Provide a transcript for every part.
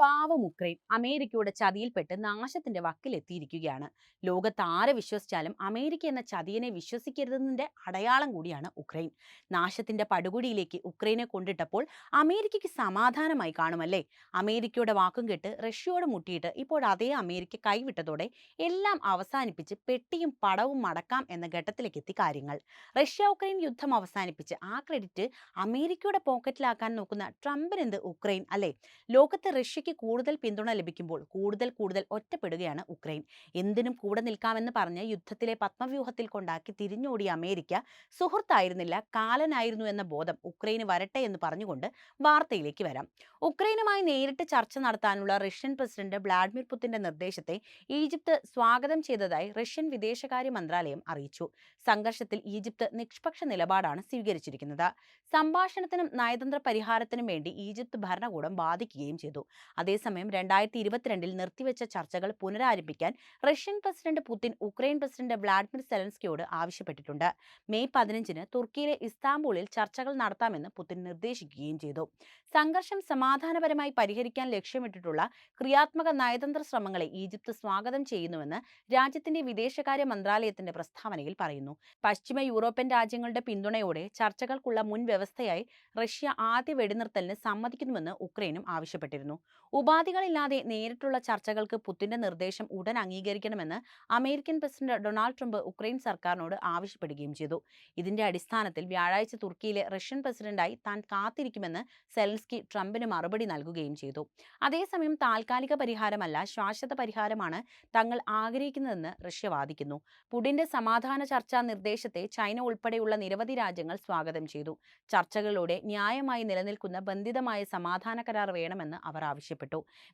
പാവം ഉക്രൈൻ അമേരിക്കയുടെ ചതിയിൽപ്പെട്ട് നാശത്തിന്റെ വക്കിലെത്തിയിരിക്കുകയാണ് ലോകത്ത് ആരെ വിശ്വസിച്ചാലും അമേരിക്ക എന്ന ചതിയനെ വിശ്വസിക്കരുതെന്നതിന്റെ അടയാളം കൂടിയാണ് ഉക്രൈൻ. നാശത്തിന്റെ പടുകുടിയിലേക്ക് ഉക്രൈനെ കൊണ്ടിട്ടപ്പോൾ അമേരിക്കയ്ക്ക് സമാധാനമായി കാണുമല്ലേ? അമേരിക്കയുടെ വാക്കും കേട്ട് റഷ്യയോട് മുട്ടിയിട്ട് ഇപ്പോൾ അതേ അമേരിക്ക കൈവിട്ടതോടെ എല്ലാം അവസാനിപ്പിച്ച് പെട്ടിയും പടവും മടക്കാം എന്ന ഘട്ടത്തിലേക്ക് എത്തി കാര്യങ്ങൾ. റഷ്യ ഉക്രൈൻ യുദ്ധം അവസാനിപ്പിച്ച് ആ ക്രെഡിറ്റ് അമേരിക്കയുടെ പോക്കറ്റിലാക്കാൻ നോക്കുന്ന ട്രംപിനെന്ത് ഉക്രൈൻ അല്ലേ? ലോകത്ത് റഷ്യക്ക് കൂടുതൽ പിന്തുണ ലഭിക്കുമ്പോൾ കൂടുതൽ കൂടുതൽ ഒറ്റപ്പെടുകയാണ് ഉക്രൈൻ. എന്തിനും കൂടെ നിൽക്കാമെന്ന് പറഞ്ഞ് യുദ്ധത്തിലെ പത്മവ്യൂഹത്തിൽ കൊണ്ടാക്കി തിരിഞ്ഞോടിയ അമേരിക്ക സുഹൃത്തായിരുന്നില്ല കാലനായിരുന്നു എന്ന ബോധം ഉക്രൈന് വരട്ടെ എന്ന് പറഞ്ഞുകൊണ്ട് വാർത്തയിലേക്ക് വരാം. ഉക്രൈനുമായി നേരിട്ട് ചർച്ച നടത്താനുള്ള റഷ്യൻ പ്രസിഡന്റ് വ്ളാഡിമിർ പുത്തിന്റെ നിർദ്ദേശത്തെ ഈജിപ്ത് സ്വാഗതം ചെയ്തതായി റഷ്യൻ വിദേശകാര്യ മന്ത്രാലയം അറിയിച്ചു. സംഘർഷത്തിൽ ഈജിപ്ത് നിഷ്പക്ഷ നിലപാടാണ് സ്വീകരിച്ചിരിക്കുന്നത്. സംഭാഷണത്തിനും നയതന്ത്ര പരിഹാരത്തിനും വേണ്ടി ഈജിപ്ത് ഭരണകൂടം ബാധിക്കുകയും ചെയ്തു. അതേസമയം രണ്ടായിരത്തി ഇരുപത്തിരണ്ടിൽ നിർത്തിവെച്ച ചർച്ചകൾ പുനരാരംഭിക്കാൻ Russian president Putin Ukraine president Vladimir സെലൻസ്കിയോട് ആവശ്യപ്പെട്ടിട്ടുണ്ട്. മെയ് പതിനഞ്ചിന് തുർക്കിയിലെ ഇസ്താംബൂളിൽ ചർച്ചകൾ നടത്താമെന്ന് പുതിൻ നിർദ്ദേശിക്കുകയും ചെയ്തു. സംഘർഷം സമാധാനപരമായി പരിഹരിക്കാൻ ലക്ഷ്യമിട്ടിട്ടുള്ള ക്രിയാത്മക നയതന്ത്ര ശ്രമങ്ങളെ ഈജിപ്ത് സ്വാഗതം ചെയ്യുന്നുവെന്ന് രാജ്യത്തിന്റെ വിദേശകാര്യ മന്ത്രാലയത്തിന്റെ പ്രസ്താവനയിൽ പറയുന്നു. പശ്ചിമ യൂറോപ്യൻ രാജ്യങ്ങളുടെ പിന്തുണയോടെ ചർച്ചകൾക്കുള്ള മുൻവ്യവസ്ഥയായി റഷ്യ ആദ്യ വെടിനിർത്തലിന് സമ്മതിക്കുന്നുവെന്ന് ഉക്രൈനും ആവശ്യപ്പെട്ടിരുന്നു. ഉപാധികളില്ലാതെ നേരിട്ടുള്ള ചർച്ചകൾക്ക് പുത്തിന്റെ നിർദ്ദേശം ഉടൻ അംഗീകരിക്കണമെന്ന് American president Donald Trump Ukraine സർക്കാരിനോട് ആവശ്യപ്പെടുകയും ചെയ്തു. ഇതിന്റെ അടിസ്ഥാനത്തിൽ വ്യാഴാഴ്ച തുർക്കിയിലെ റഷ്യൻ പ്രസിഡന്റായി താൻ കാത്തിരിക്കുമെന്ന് സെലൻസ്കി ട്രംപിന് മറുപടി നൽകുകയും ചെയ്തു. അതേസമയം താൽക്കാലിക പരിഹാരമല്ല ശാശ്വത പരിഹാരമാണ് തങ്ങൾ ആഗ്രഹിക്കുന്നതെന്ന് റഷ്യ വാദിക്കുന്നു. പുടിന്റെ സമാധാന ചർച്ചാ നിർദ്ദേശത്തെ ചൈന ഉൾപ്പെടെയുള്ള നിരവധി രാജ്യങ്ങൾ സ്വാഗതം ചെയ്തു. ചർച്ചകളിലൂടെ ന്യായമായി നിലനിൽക്കുന്ന ബന്ധിതമായ സമാധാന കരാർ വേണമെന്ന് അവർ ആവശ്യപ്പെട്ടു.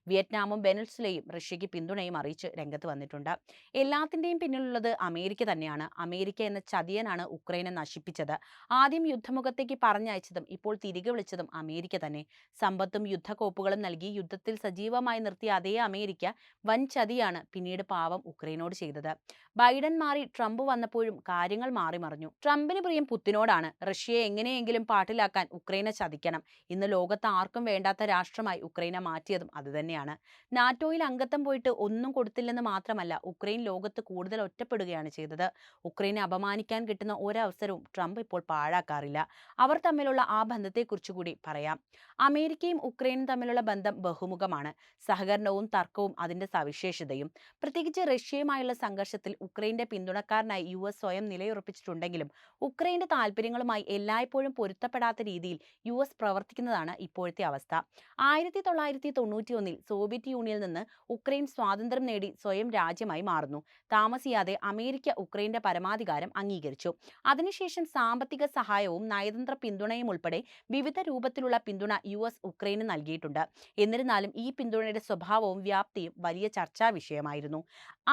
വിയറ്റ്നാമും ബെനൽസിലെയും റഷ്യയ്ക്ക് പിന്തുണയും അറിയിച്ച് രംഗത്ത് വന്നിട്ടുണ്ട്. എല്ലാത്തിന്റെയും പിന്നിലുള്ളത് അമേരിക്ക തന്നെയാണ്. അമേരിക്ക എന്ന ചതിയനാണ് ഉക്രൈനെ നശിപ്പിച്ചത്. ആദ്യം യുദ്ധമുഖത്തേക്ക് പറഞ്ഞയച്ചതും ഇപ്പോൾ തിരികെ വിളിച്ചതും അമേരിക്ക തന്നെ. സമ്പത്തും യുദ്ധക്കോപ്പുകളും നൽകി യുദ്ധത്തിൽ സജീവമായി നിർത്തിയ അതേ അമേരിക്ക വൻ ചതിയാണ് പിന്നീട് പാവം ഉക്രൈനോട് ചെയ്തത്. ബൈഡൻ മാറി ട്രംപ് വന്നപ്പോഴും കാര്യങ്ങൾ മാറി മറിഞ്ഞു. ട്രംപിന് പ്രിയം പുത്തിനോടാണ്. റഷ്യയെ എങ്ങനെയെങ്കിലും പാട്ടിലാക്കാൻ ഉക്രൈനെ ചതിക്കണം. ഇന്ന് ലോകത്ത് ആർക്കും വേണ്ടാത്ത രാഷ്ട്രമായി ഉക്രൈനെ മാറ്റിയതും അതുതന്നെയാണ് നാറ്റോയിൽ അംഗത്വം പോയിട്ട് ഒന്നും കൊടുത്തില്ലെന്ന് മാത്രമല്ല ഉക്രൈൻ ലോകത്ത് കൂടുതൽ ഒറ്റപ്പെടുകയാണ് ചെയ്തത്. ഉക്രൈനെ അപമാനിക്കാൻ കിട്ടുന്ന ഒരവസരവും ട്രംപ് ഇപ്പോൾ പാഴാക്കാറില്ല. അവർ തമ്മിലുള്ള ആ ബന്ധത്തെക്കുറിച്ച് കൂടി പറയാം. അമേരിക്കയും ഉക്രൈനും തമ്മിലുള്ള ബന്ധം ബഹുമുഖമാണ്. സഹകരണവും തർക്കവും അതിന്റെ സവിശേഷതയും. പ്രത്യേകിച്ച് റഷ്യയുമായുള്ള സംഘർഷത്തിൽ ഉക്രൈന്റെ പിന്തുണക്കാരനായി യു എസ് സ്വയം നിലയുറപ്പിച്ചിട്ടുണ്ടെങ്കിലും ഉക്രൈന്റെ താല്പര്യങ്ങളുമായി എല്ലായ്പ്പോഴും പൊരുത്തപ്പെടാത്ത രീതിയിൽ യു എസ് പ്രവർത്തിക്കുന്നതാണ് ഇപ്പോഴത്തെ അവസ്ഥ. ആയിരത്തി തൊള്ളായിരത്തി തൊണ്ണൂറ്റി ഒന്നിൽ സോവിയറ്റ് യൂണിയനിൽ നിന്ന് ഉക്രൈൻ സ്വാതന്ത്ര്യം നേടി സ്വയം രാജ്യമായി മാറുന്നു. താമസിയാതെ അമേരിക്ക ഉക്രൈന്റെ പരമാധികാരം അംഗീകരിച്ചു. അതിനുശേഷം സാമ്പത്തിക സഹായവും നയതന്ത്ര പിന്തുണയും ഉൾപ്പെടെ വിവിധ രൂപത്തിലുള്ള പിന്തുണ യു എസ് ഉക്രൈന് നൽകിയിട്ടുണ്ട്. എന്നിരുന്നാലും ഈ പിന്തുണയുടെ സ്വഭാവവും വ്യാപ്തിയും വലിയ ചർച്ചാ വിഷയമായിരുന്നു.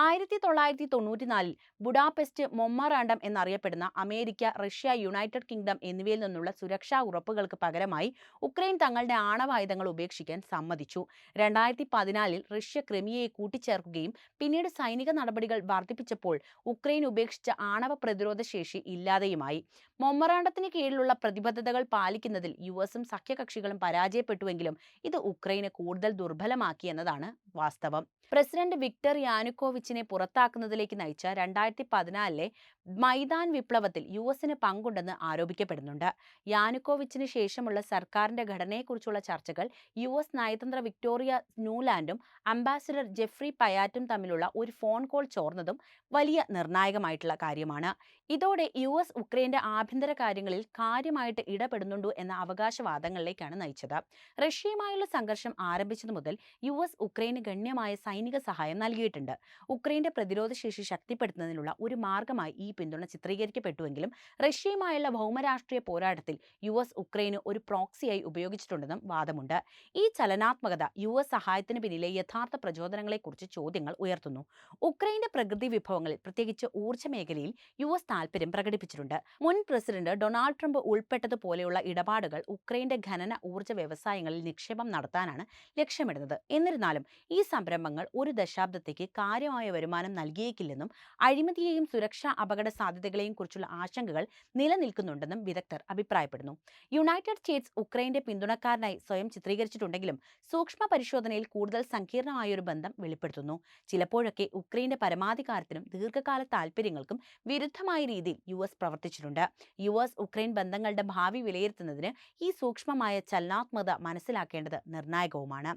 ആയിരത്തി തൊള്ളായിരത്തി തൊണ്ണൂറ്റിനാലിൽ ബുഡാപെസ്റ്റ് മൊമ്മറാണ്ടം എന്നറിയപ്പെടുന്ന അമേരിക്ക റഷ്യ യുണൈറ്റഡ് കിങ്ഡം എന്നിവയിൽ നിന്നുള്ള സുരക്ഷാ ഉറപ്പുകൾക്ക് പകരമായി ഉക്രൈൻ തങ്ങളുടെ ആണവായുധങ്ങൾ ഉപേക്ഷിക്കാൻ സമ്മതിച്ചു. രണ്ടായിരത്തി പതിനാലിൽ റഷ്യ ക്രിമിയയെ കൂട്ടിച്ചേർക്കുകയും പിന്നീട് സൈനിക നടപടികൾ വർദ്ധിപ്പിച്ചപ്പോൾ ഉക്രൈൻ ഉപേക്ഷിച്ച ആണവ പ്രതിരോധ ശേഷി ഇല്ലാതെയുമായി. മൊമ്മറാണ്ടത്തിന് കീഴിലുള്ള പ്രതിബദ്ധതകൾ പാലിക്കുന്നതിൽ യു എസും സഖ്യകക്ഷികളും പരാജയപ്പെട്ടുവെങ്കിലും ഇത് ഉക്രൈനെ കൂടുതൽ ദുർബലമാക്കി എന്നതാണ് വാസ്തവം. പ്രസിഡന്റ് വിക്ടർ യാനുക്കോവിച്ചിനെ പുറത്താക്കുന്നതിലേക്ക് നയിച്ച രണ്ടായിരത്തി പതിനാലിലെ മൈതാൻ വിപ്ലവത്തിൽ യു എസിന് പങ്കുണ്ടെന്ന് ആരോപിക്കപ്പെടുന്നുണ്ട്. യാനുക്കോവിച്ചിന് ശേഷമുള്ള സർക്കാരിന്റെ ഘടനയെക്കുറിച്ചുള്ള ചർച്ചകൾ യു എസ് നയതന്ത്ര വിക്ടോറിയ ന്യൂലാൻഡും അംബാസിഡർ ജെഫ്രി പയാറ്റും തമ്മിലുള്ള ഒരു ഫോൺ കോൾ ചോർന്നതും വലിയ നിർണായകമായിട്ടുള്ള കാര്യമാണ്. ഇതോടെ യു എസ് ഉക്രൈന്റെ ആഭ്യന്തര കാര്യങ്ങളിൽ കാര്യമായിട്ട് ഇടപെടുന്നുണ്ടോ എന്ന അവകാശവാദങ്ങളിലേക്കാണ് നയിച്ചത്. റഷ്യയുമായുള്ള സംഘർഷം ആരംഭിച്ചതു മുതൽ യു എസ് ഉക്രൈന് ഗണ്യമായ സൈനിക സഹായം നൽകിയിട്ടുണ്ട്. ഉക്രൈന്റെ പ്രതിരോധ ശേഷി ശക്തിപ്പെടുത്തുന്നതിനുള്ള ഒരു മാർഗമായി ഈ പിന്തുണ ചിത്രീകരിക്കപ്പെട്ടുവെങ്കിലും റഷ്യയുമായുള്ള ഭൗമരാഷ്ട്രീയ പോരാട്ടത്തിൽ യു എസ് ഉക്രൈന് ഒരു പ്രോക്സിയായി ഉപയോഗിച്ചിട്ടുണ്ടെന്നും വാദമുണ്ട്. ഈ ചലനാത്മകത യു എസ് സഹായത്തിന് പിന്നിലെ യഥാർത്ഥ പ്രചോദനങ്ങളെക്കുറിച്ച് ചോദ്യങ്ങൾ ഉയർത്തുന്നു. ഉക്രൈന്റെ പ്രകൃതി വിഭവങ്ങളിൽ പ്രത്യേകിച്ച് ഊർജ മേഖലയിൽ യു എസ് താൽപര്യം പ്രകടിപ്പിച്ചിട്ടുണ്ട്. മുൻ പ്രസിഡന്റ് ഡൊണാൾഡ് ട്രംപ് ഉൾപ്പെട്ടതുപോലെയുള്ള ഇടപാടുകൾ ഉക്രൈന്റെ ഖനന ഊർജ വ്യവസായങ്ങളിൽ നിക്ഷേപം നടത്താനാണ് ലക്ഷ്യമിടുന്നത്. എന്നിരുന്നാലും ഈ സംരംഭങ്ങൾ ഒരു ദശാബ്ദത്തേക്ക് കാര്യമായ വരുമാനം നൽകിയേക്കില്ലെന്നും അഴിമതിയെയും സുരക്ഷാ അപകട സാധ്യതകളെയും കുറിച്ചുള്ള ആശങ്കകൾ നിലനിൽക്കുന്നുണ്ടെന്നും വിദഗ്ധർ അഭിപ്രായപ്പെടുന്നു. യുണൈറ്റഡ് സ്റ്റേറ്റ്സ് ഉക്രൈന്റെ പിന്തുണക്കാരനായി സ്വയം ചിത്രീകരിച്ചിട്ടുണ്ടെങ്കിലും പരിശോധനയിൽ കൂടുതൽ സങ്കീർണമായൊരു ബന്ധം വെളിപ്പെടുത്തുന്നു. ചിലപ്പോഴൊക്കെ ഉക്രൈന്റെ പരമാധികാരത്തിനും ദീർഘകാല താൽപ്പര്യങ്ങൾക്കും വിരുദ്ധമായ രീതിയിൽ യു എസ് പ്രവർത്തിച്ചിട്ടുണ്ട്. യു എസ് ഉക്രൈൻ ബന്ധങ്ങളുടെ ഭാവി വിലയിരുത്തുന്നതിന് ഈ സൂക്ഷ്മമായ ചലനാത്മകത മനസ്സിലാക്കേണ്ടത് നിർണായകവുമാണ്.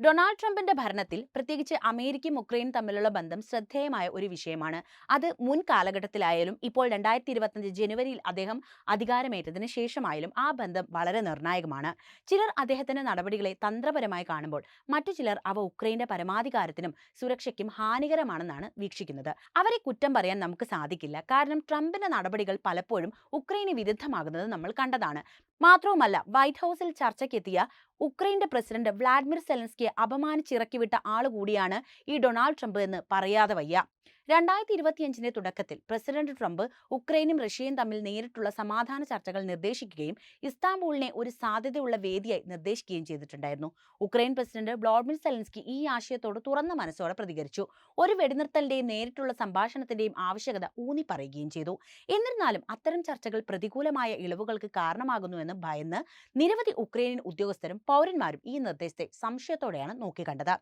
ഡൊണാൾഡ് ട്രംപിന്റെ ഭരണത്തിൽ പ്രത്യേകിച്ച് അമേരിക്കയും ഉക്രൈനും തമ്മിലുള്ള ബന്ധം ശ്രദ്ധേയമായ ഒരു വിഷയമാണ്. അത് മുൻ കാലഘട്ടത്തിലായാലും ഇപ്പോൾ രണ്ടായിരത്തി ഇരുപത്തഞ്ച് ജനുവരിയിൽ അദ്ദേഹം അധികാരമേറ്റതിന് ശേഷമായാലും ആ ബന്ധം വളരെ നിർണായകമാണ്. ചിലർ അദ്ദേഹത്തിന്റെ നടപടികളെ തന്ത്രപരമായി കാണുമ്പോൾ മറ്റു ചിലർ അവ ഉക്രൈന്റെ പരമാധികാരത്തിനും സുരക്ഷയ്ക്കും ഹാനികരമാണെന്നാണ് വീക്ഷിക്കുന്നത്. അവരെ കുറ്റം പറയാൻ നമുക്ക് സാധിക്കില്ല. കാരണം ട്രംപിന്റെ നടപടികൾ പലപ്പോഴും ഉക്രൈന് വിരുദ്ധമാകുന്നത് നമ്മൾ കണ്ടതാണ്. മാത്രവുമല്ല വൈറ്റ് ഹൗസിൽ ചർച്ചയ്ക്കെത്തിയ ഉക്രൈന്റെ പ്രസിഡന്റ് വ്ളാഡിമിർ സെലൻസ്കിയെ അപമാനിച്ചിറക്കിവിട്ട ആളുകൂടിയാണ് ഈ ഡൊണാൾഡ് ട്രംപ് എന്ന് പറയാതെ വയ്യ. രണ്ടായിരത്തി ഇരുപത്തിയഞ്ചിന്റെ തുടക്കത്തിൽ പ്രസിഡന്റ് ട്രംപ് ഉക്രൈനും റഷ്യയും തമ്മിൽ നേരിട്ടുള്ള സമാധാന ചർച്ചകൾ നിർദ്ദേശിക്കുകയും ഇസ്താംബൂളിനെ ഒരു സാധ്യതയുള്ള വേദിയായി നിർദ്ദേശിക്കുകയും ചെയ്തിട്ടുണ്ടായിരുന്നു. ഉക്രൈൻ പ്രസിഡന്റ് വ്ളോഡിമിർ സെലൻസ്കി ഈ ആശയത്തോട് തുറന്ന മനസ്സോടെ പ്രതികരിച്ചു. ഒരു വെടിനിർത്തലിന്റെയും നേരിട്ടുള്ള സംഭാഷണത്തിന്റെയും ആവശ്യകത ഊന്നി പറയുകയും ചെയ്തു. എന്നിരുന്നാലും അത്തരം ചർച്ചകൾ പ്രതികൂലമായ ഇളവുകൾക്ക് കാരണമാകുന്നുവെന്ന് ഭയന്ന് നിരവധി ഉക്രൈനിയൻ ഉദ്യോഗസ്ഥരും പൗരന്മാരും ഈ നിർദ്ദേശത്തെ സംശയത്തോടെയാണ് നോക്കിക്കണ്ടത്.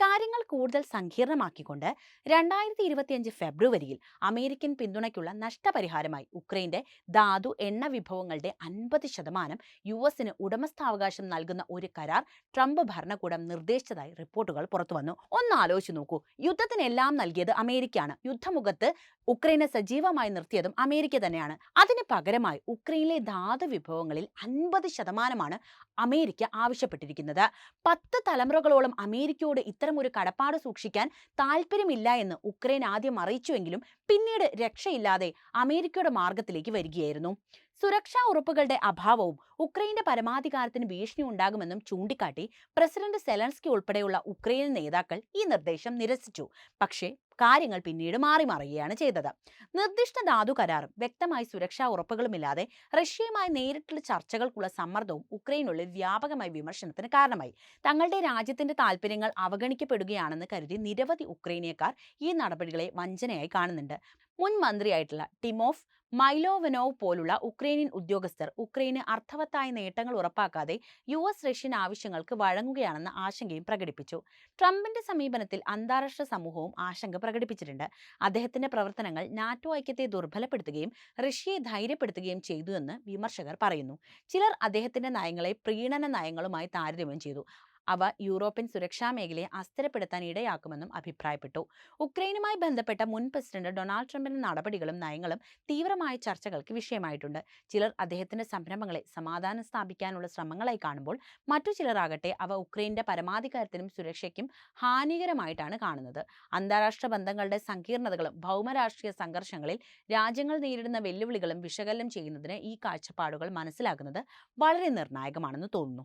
കാര്യങ്ങൾ കൂടുതൽ സങ്കീർണമാക്കിക്കൊണ്ട് രണ്ടായിരത്തി ഇരുപത്തിയഞ്ച് ഫെബ്രുവരിയിൽ അമേരിക്കൻ പിന്തുണയ്ക്കുള്ള നഷ്ടപരിഹാരമായി ഉക്രൈന്റെ ധാതു എണ്ണ വിഭവങ്ങളുടെ അൻപത് ശതമാനം യു എസിന് ഉടമസ്ഥാവകാശം നൽകുന്ന ഒരു കരാർ ട്രംപ് ഭരണകൂടം നിർദ്ദേശിച്ചതായി റിപ്പോർട്ടുകൾ പുറത്തുവന്നു ഒന്ന് ആലോചിച്ച് നോക്കൂ. യുദ്ധത്തിനെല്ലാം നൽകിയത് അമേരിക്കയാണ്. യുദ്ധമുഖത്ത് ഉക്രൈനെ സജീവമായി നിർത്തിയതും അമേരിക്ക തന്നെയാണ്. അതിന് പകരമായി ഉക്രൈനിലെ ധാതു വിഭവങ്ങളിൽ അൻപത് ശതമാനമാണ് അമേരിക്ക ആവശ്യപ്പെട്ടിരിക്കുന്നത്. പത്ത് തലമുറകളോളം അമേരിക്കയോട് ഇത്തരമൊരു കടപ്പാട് സൂക്ഷിക്കാൻ താല്പര്യമില്ല എന്ന് ഉക്രൈൻ ആദ്യം അറിയിച്ചുവെങ്കിലും പിന്നീട് രക്ഷയില്ലാതെ അമേരിക്കയുടെ മാർഗത്തിലേക്ക് വരികയായിരുന്നു. സുരക്ഷാ ഉറപ്പുകളുടെ അഭാവവും ഉക്രൈന്റെ പരമാധികാരത്തിന് ഭീഷണി ഉണ്ടാകുമെന്നും ചൂണ്ടിക്കാട്ടി പ്രസിഡന്റ് സെലൻസ്കി ഉൾപ്പെടെയുള്ള ഉക്രൈൻ നേതാക്കൾ ഈ നിർദ്ദേശം നിരസിച്ചു. പക്ഷേ കാര്യങ്ങൾ പിന്നീട് മാറി മാറുകയാണ് ചെയ്തത്. നിർദ്ദിഷ്ട ധാതു കരാറും വ്യക്തമായ സുരക്ഷാ ഉറപ്പുകളുമില്ലാതെ റഷ്യയുമായി നേരിട്ടുള്ള ചർച്ചകൾക്കുള്ള സമ്മർദ്ദവും ഉക്രൈനുള്ളിൽ വ്യാപകമായി വിമർശനത്തിന് കാരണമായി. തങ്ങളുടെ രാജ്യത്തിന്റെ താൽപ്പര്യങ്ങൾ അവഗണിക്കപ്പെടുകയാണെന്ന് കരുതി നിരവധി ഉക്രൈനിയക്കാർ ഈ നടപടികളെ വഞ്ചനയായി കാണുന്നുണ്ട്. മുൻ മന്ത്രിയായിട്ടുള്ള ടിമോഫ് മൈലോവനോവ് പോലുള്ള ഉക്രൈനിയൻ ഉദ്യോഗസ്ഥർ ഉക്രൈന് അർത്ഥവത്തായ നേട്ടങ്ങൾ ഉറപ്പാക്കാതെ യു എസ് റഷ്യൻ ആവശ്യങ്ങൾക്ക് വഴങ്ങുകയാണെന്ന ആശങ്കയും പ്രകടിപ്പിച്ചു. ട്രംപിന്റെ സമീപനത്തിൽ അന്താരാഷ്ട്ര സമൂഹവും ആശങ്ക പ്രകടിപ്പിച്ചിട്ടുണ്ട്. അദ്ദേഹത്തിന്റെ പ്രവർത്തനങ്ങൾ നാറ്റോ ഐക്യത്തെ ദുർബലപ്പെടുത്തുകയും റഷ്യയെ ധൈര്യപ്പെടുത്തുകയും ചെയ്തുവെന്ന് വിമർശകർ പറയുന്നു. ചിലർ അദ്ദേഹത്തിന്റെ നയങ്ങളെ പ്രീണന നയങ്ങളുമായി താരതമ്യം ചെയ്തു. അവ യൂറോപ്യൻ സുരക്ഷാ മേഖലയെ അസ്ഥിരപ്പെടുത്താൻ ഇടയാക്കുമെന്നും അഭിപ്രായപ്പെട്ടു. ഉക്രൈനുമായി ബന്ധപ്പെട്ട മുൻ പ്രസിഡന്റ് ഡൊണാൾഡ് ട്രംപിന്റെ നടപടികളും നയങ്ങളും തീവ്രമായ ചർച്ചകൾക്ക് വിഷയമായിട്ടുണ്ട്. ചിലർ അദ്ദേഹത്തിന്റെ സംരംഭങ്ങളെ സമാധാനം സ്ഥാപിക്കാനുള്ള ശ്രമങ്ങളായി കാണുമ്പോൾ മറ്റു ചിലരാകട്ടെ അവ ഉക്രൈന്റെ പരമാധികാരത്തിനും സുരക്ഷയ്ക്കും ഹാനികരമായിട്ടാണ് കാണുന്നത്. അന്താരാഷ്ട്ര ബന്ധങ്ങളുടെ സങ്കീർണതകളും ഭൗമരാഷ്ട്രീയ സംഘർഷങ്ങളിൽ രാജ്യങ്ങൾ നേരിടുന്ന വെല്ലുവിളികളും വിശകലനം ചെയ്യുന്നതിന് ഈ കാഴ്ചപ്പാടുകൾ മനസ്സിലാക്കുന്നത് വളരെ നിർണായകമാണെന്ന് തോന്നുന്നു.